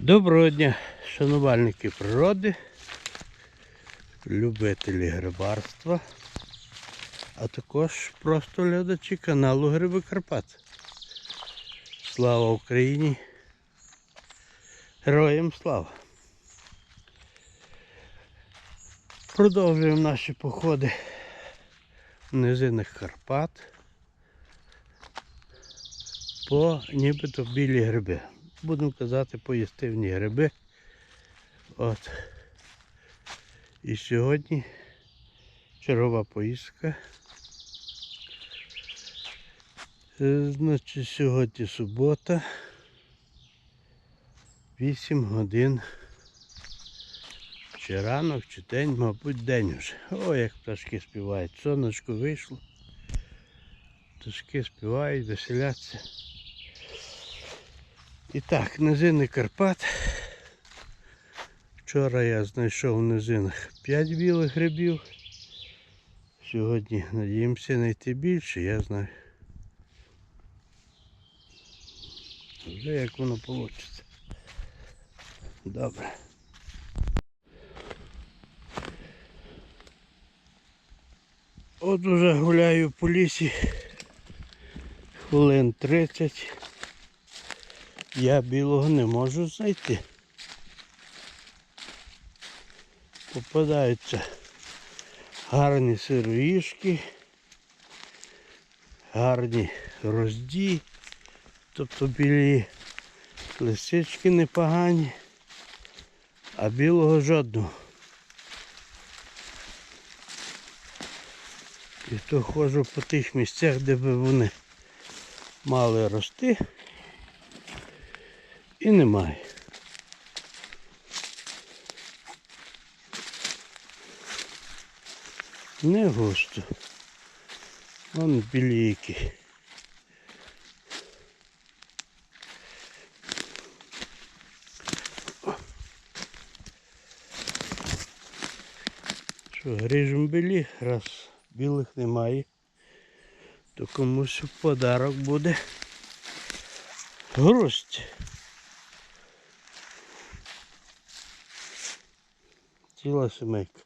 Доброго дня, шанувальники природи, любителі грибарства, а також просто глядачі каналу Гриби Карпат. Слава Україні! Героям слава! Продовжуємо наші походи в низинах Карпат по нібито білі гриби. Будемо казати поїстивні гриби. От. І сьогодні чергова поїздка. Е, Значить, сьогодні субота. 8 годин. Чи ранок, чи день, мабуть, день вже. О, як пташки співають. Сонечко вийшло. Пташки співають, веселяться. І так, низини Карпат. Вчора я знайшов в низинах 5 білих грибів. Сьогодні надіємося знайти більше, я знаю. Вже як воно вийде. Добре. От уже гуляю по лісі хвилин 30. Я білого не можу знайти. Попадаються гарні сироїшки, гарні розді, тобто білі лисички непогані, а білого жодного. І то ходжу по тих місцях, де би вони мали рости. І немає. Не густо. Вон біліки. Що, грижем білі, раз білих немає, то комусь в подарок буде грусть. Ціла семейка.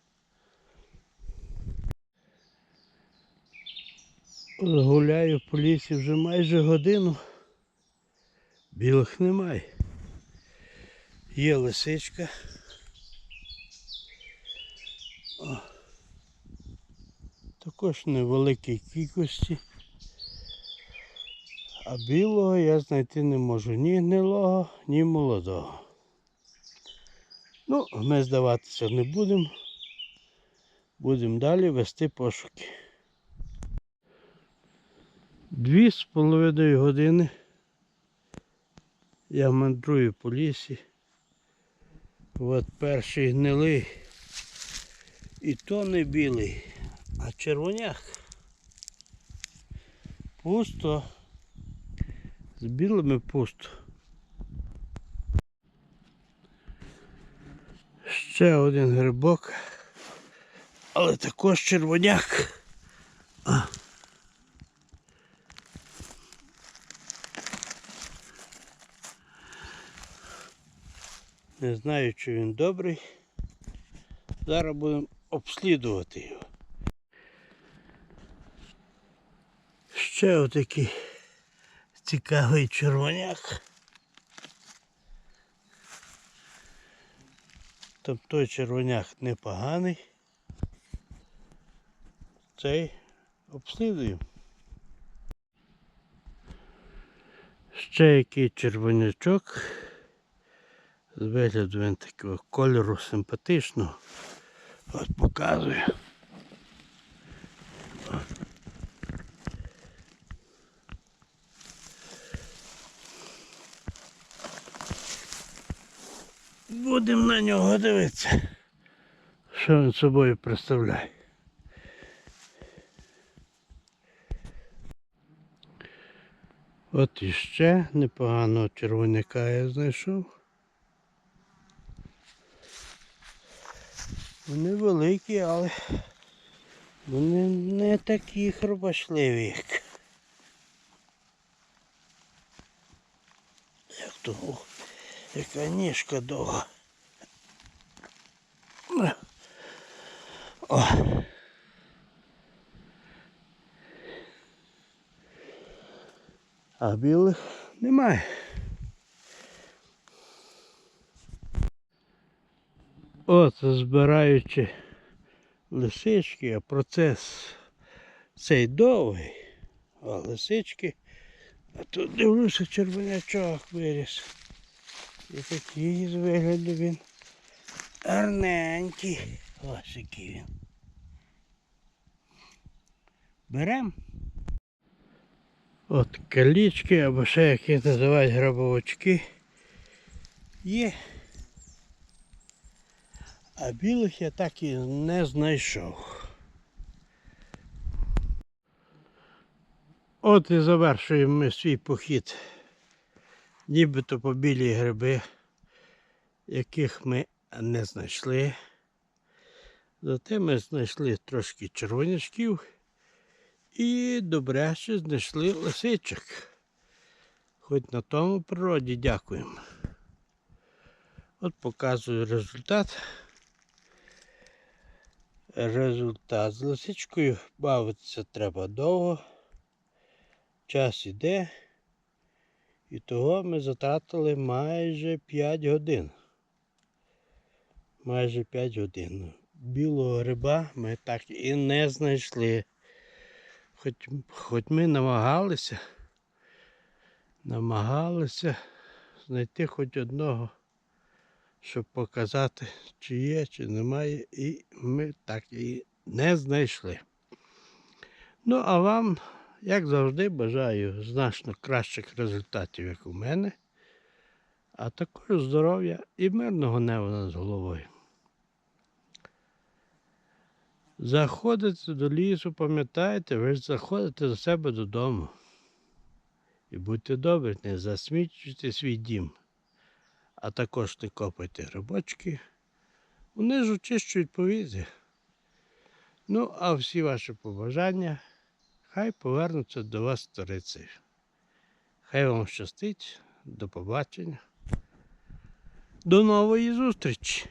Гуляю по лісі вже майже годину. Білих немає. Є лисичка. О. Також невеликій кількості. А білого я знайти не можу ні гнилого, ні молодого. Ну, ми здаватися не будемо. Будемо далі вести пошуки. Дві з половиною години я мандрую по лісі. От перший гнилий. І то не білий, а червоняк. Пусто. З білими пусто. Ще один грибок, але також червоняк. Не знаю, чи він добрий. Зараз будемо обслідувати його. Ще отакий цікавий червоняк. Там той червоняк непоганий. Цей обслідуємо. Ще який червонячок. З вигляду він такого кольору симпатичного. От показую. Будемо на нього дивитися, що він собою представляє. От іще непоганого червоняка я знайшов. Вони великі, але вони не такі хробашливі, як. Як то. О, Яка ніжка довга. О. А білих немає. От, збираючи лисички, а процес цей довгий, а лисички, а тут дивлюся, червонячок виріс. І такий з вигляду він гарненький. Ось який він. Берем. От калічки, або ще як їх називають грабовочки. Є. А білих я так і не знайшов. От і завершуємо ми свій похід. Нібито по білі гриби, яких ми не знайшли. Зате ми знайшли трошки червонячків і добряще знайшли лисичок. Хоч на тому природі дякуємо. От показую результат. Результат з лисичкою бавитися треба довго. Час іде. І того ми затратили майже 5 годин. Майже 5 годин. Білого гриба ми так і не знайшли. Хоч, хоч ми намагалися, намагалися знайти хоч одного, щоб показати, чи є, чи немає, і ми так і не знайшли. Ну, а вам, як завжди, бажаю значно кращих результатів, як у мене, а також здоров'я і мирного неба над головою. Заходите до лісу, пам'ятайте, ви ж заходите до себе додому. І будьте добрі, не засмічуйте свій дім, а також не копайте грибочки. Вони ж очищують повітря. Ну, а всі ваші побажання хай повернуться до вас сторицею. Хай вам щастить, до побачення. До нової зустрічі!